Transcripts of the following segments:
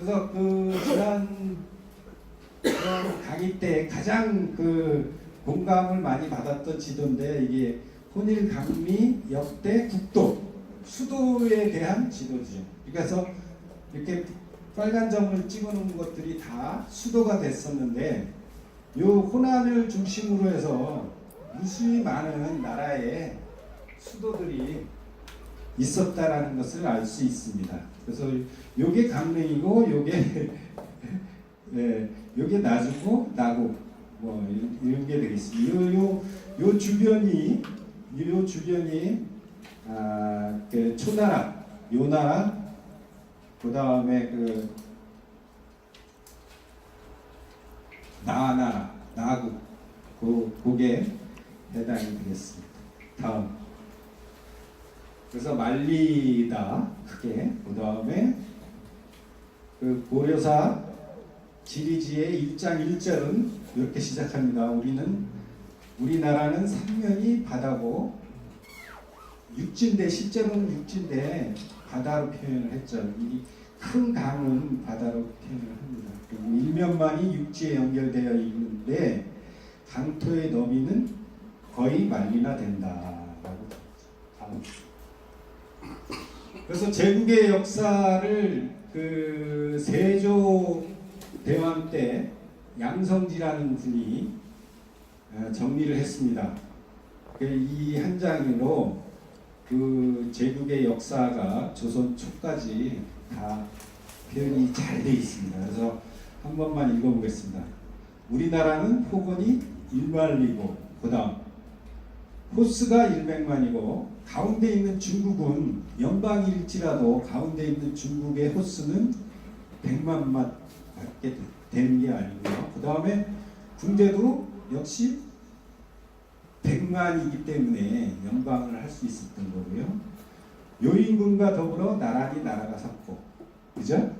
그래서 그 지난 강의 때 가장 그 공감을 많이 받았던 지도인데 이게 혼일 강미 역대 국도 수도에 대한 지도죠. 그래서 이렇게 빨간 점을 찍어놓은 것들이 다 수도가 됐었는데 요 호남을 중심으로 해서 무수히 많은 나라의 수도들이 있었다라는 것을 알 수 있습니다. 그래서 요게 강릉이고 요게 예, 요게 나주고 나고 뭐 이런, 게 되겠습니다. 요, 요, 요 주변이 요 주변이 아, 그 초나라, 요나라, 그 다음에 그 나나라, 나국, 그 그게 해당이 되겠습니다. 다음. 그래서 말리다 크게 그 다음에 그 고려사 지리지의 1장 1절은 이렇게 시작합니다. 우리는 우리나라는 삼면이 바다고 육지인데 실제로는 육지인데 바다로 표현을 했죠. 이 큰 강은 바다로 표현을 합니다. 그리고 일면만이 육지에 연결되어 있는데 강토의 너비는 거의 말리나 된다라고 다음. 그래서 제국의 역사를 그 세조 대왕 때 양성지라는 분이 어, 정리를 했습니다. 그이한 장으로 그 제국의 역사가 조선 초까지 다 표현이 잘 되어 있습니다. 그래서 한 번만 읽어보겠습니다. 우리나라는 폭언이 일만리고 그다음 호스가 100만이고 가운데 있는 중국은 연방일지라도 가운데 있는 중국의 호스는 100만만 받게 되는 게 아니고요. 그 다음에 군대도 역시 100만이기 때문에 연방을 할 수 있었던 거고요. 요인군과 더불어 나란히 나라가 섰고 그죠?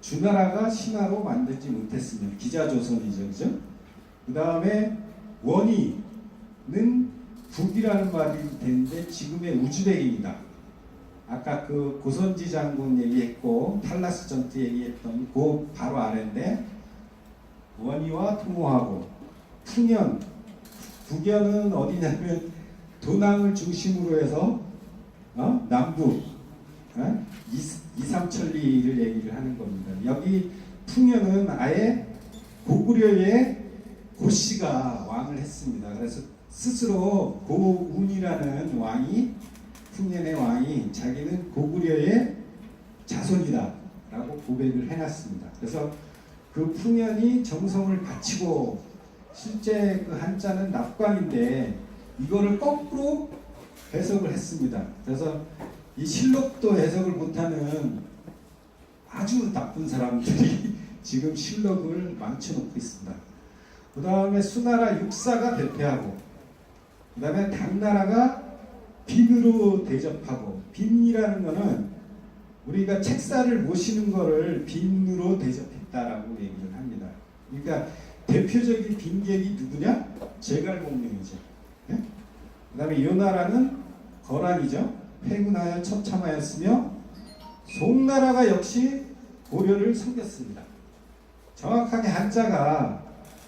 주나라가 신하로 만들지 못했으면 기자조선이죠. 그죠? 그 다음에 원희는 북이라는 말이 되는데 지금의 우즈벡입니다. 아까 그 고선지 장군 얘기했고 탈라스 전투 얘기했던 그 바로 아래인데 원희와 통호하고 풍연 북연은 어디냐면 도낭을 중심으로 해서 어? 남부 어? 이, 이삼천리를 얘기를 하는 겁니다. 여기 풍연은 아예 고구려의 고씨가 왕을 했습니다. 그래서 스스로 고운이라는 왕이 풍년의 왕이 자기는 고구려의 자손이다 라고 고백을 해놨습니다. 그래서 그 풍년이 정성을 바치고 실제 그 한자는 납관인데 이거를 거꾸로 해석을 했습니다. 그래서 이 실록도 해석을 못하는 아주 나쁜 사람들이 지금 실록을 망쳐놓고 있습니다. 그 다음에 수나라 육사가 대패하고 그 다음에 당나라가 빈으로 대접하고 빈이라는 거는 우리가 책사를 모시는 거를 빈으로 대접했다라고 얘기를 합니다. 그러니까 대표적인 빈객이 누구냐? 제갈공명이죠. 예? 그 다음에 이 나라는 거란이죠. 패군하여 처참하였으며 송나라가 역시 고려를 섬겼습니다. 정확하게 한자가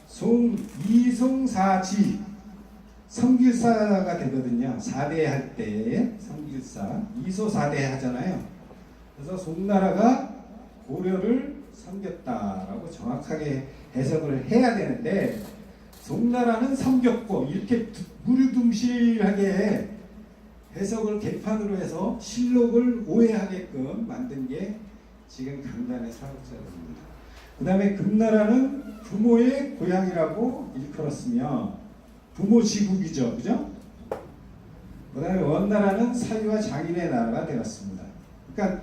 송 이송사지 성길사가 되거든요. 4대 할 때 성길사 이소 4대 하잖아요. 그래서 송나라가 고려를 섬겼다라고 정확하게 해석을 해야 되는데 송나라는 섬겼고 이렇게 무르둥실하게 해석을 개판으로 해서 실록을 오해하게끔 만든 게 지금 강단의 사업자입니다. 그 다음에 금나라는 부모의 고향이라고 일컬었으며 부모 지국이죠. 그죠? 그 다음에 원나라는 사위와 장인의 나라가 되었습니다. 그러니까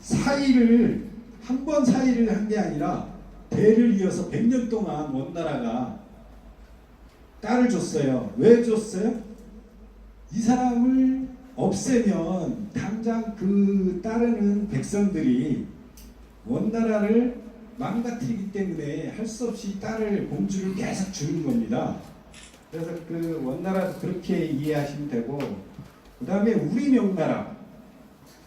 사위를 한 번 사위를 한 게 아니라 대를 이어서 100년 동안 원나라가 딸을 줬어요. 왜 줬어요? 이 사람을 없애면 당장 그 따르는 백성들이 원나라를 망가뜨리기 때문에 할 수 없이 딸을 공주를 계속 주는 겁니다. 그래서 그 원나라도 그렇게 이해하시면 되고 그 다음에 우리 명나라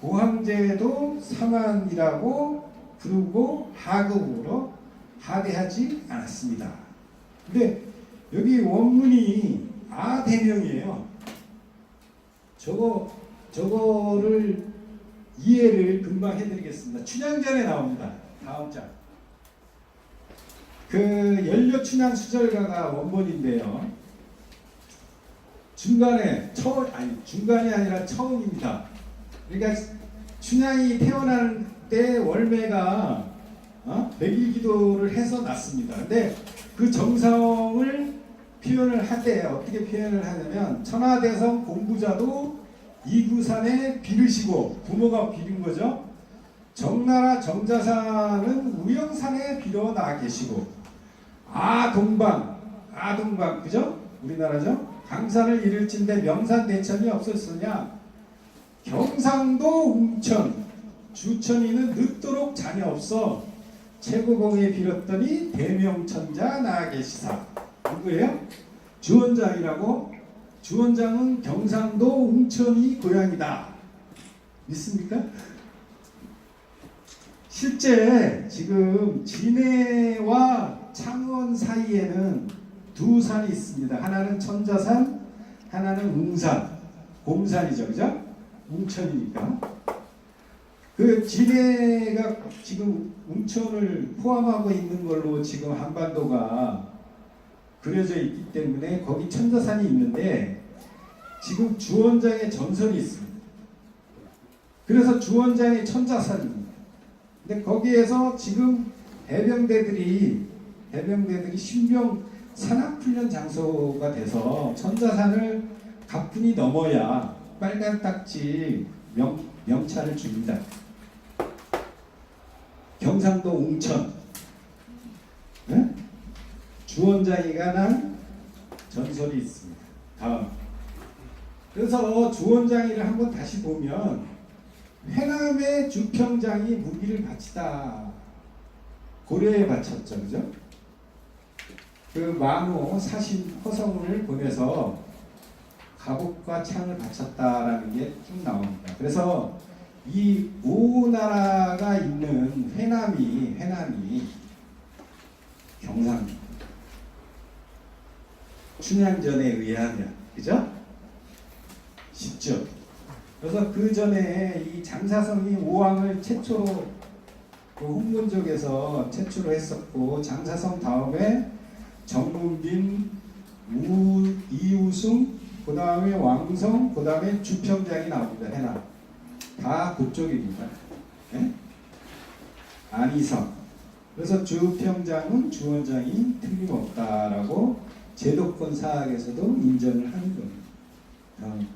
고황제도 사만이라고 부르고 하급으로 하대하지 않았습니다. 근데 여기 원문이 아 대명이에요. 저거 저거를 이해를 금방 해드리겠습니다. 춘향전에 나옵니다. 다음 장. 그 연료 춘향 수절가가 원본인데요. 중간에 처음 아니 중간이 아니라 처음입니다. 그러니까 춘향이 태어날 때 월매가 어? 백일기도를 해서 났습니다. 근데 그 정성을 표현을 하되 어떻게 표현을 하냐면 천하대성 공부자도 이구산에 비르시고 부모가 비린 거죠. 정나라 정자산은 우영산에 빌어 나 계시고 아동방 아동방 그죠? 우리나라죠? 강산을 이룰진데 명산 대천이 없었으냐? 경상도 웅천 주천이는 늦도록 자녀 없어 최고공에 빌었더니 대명천자 나 계시사 누구예요? 주원장이라고 주원장은 경상도 웅천이 고향이다 믿습니까? 실제 지금 진해와 창원 사이에는 두 산이 있습니다. 하나는 천자산, 하나는 웅산, 곰산이죠, 그죠? 웅천이니까. 그 진해가 지금 웅천을 포함하고 있는 걸로 지금 한반도가 그려져 있기 때문에 거기 천자산이 있는데 지금 주원장의 전설이 있습니다. 그래서 주원장의 천자산입니다. 근데 거기에서 지금 해병대들이 해병대들이 신병 산악훈련 장소가 돼서 천자산을 가뿐히 넘어야 빨간 딱지 명, 명찰을 줍니다. 경상도 웅천 네? 주원장이가 난 전설이 있습니다. 다음 그래서 주원장이를 한번 다시 보면 회남의 주평장이 무기를 바치다 고려에 바쳤죠, 그죠? 그 만호 사신 허성을 보내서 갑옷과 창을 바쳤다라는 게 쭉 나옵니다. 그래서 이 오나라가 있는 회남이 회남이 경상 춘향전에 의하면 그죠? 쉽죠. 그래서 그 전에 이 장사성이 오왕을 최초로 그 홍문족에서 최초로 했었고 장사성 다음에 정문빈, 우, 이우승, 그 다음에 왕성, 그 다음에 주평장이 나옵니다. 해나 다 그쪽입니다. 예? 안희성. 그래서 주평장은 주원장이 틀림없다라고 제도권 사학에서도 인정을 하는 겁니다. 다음.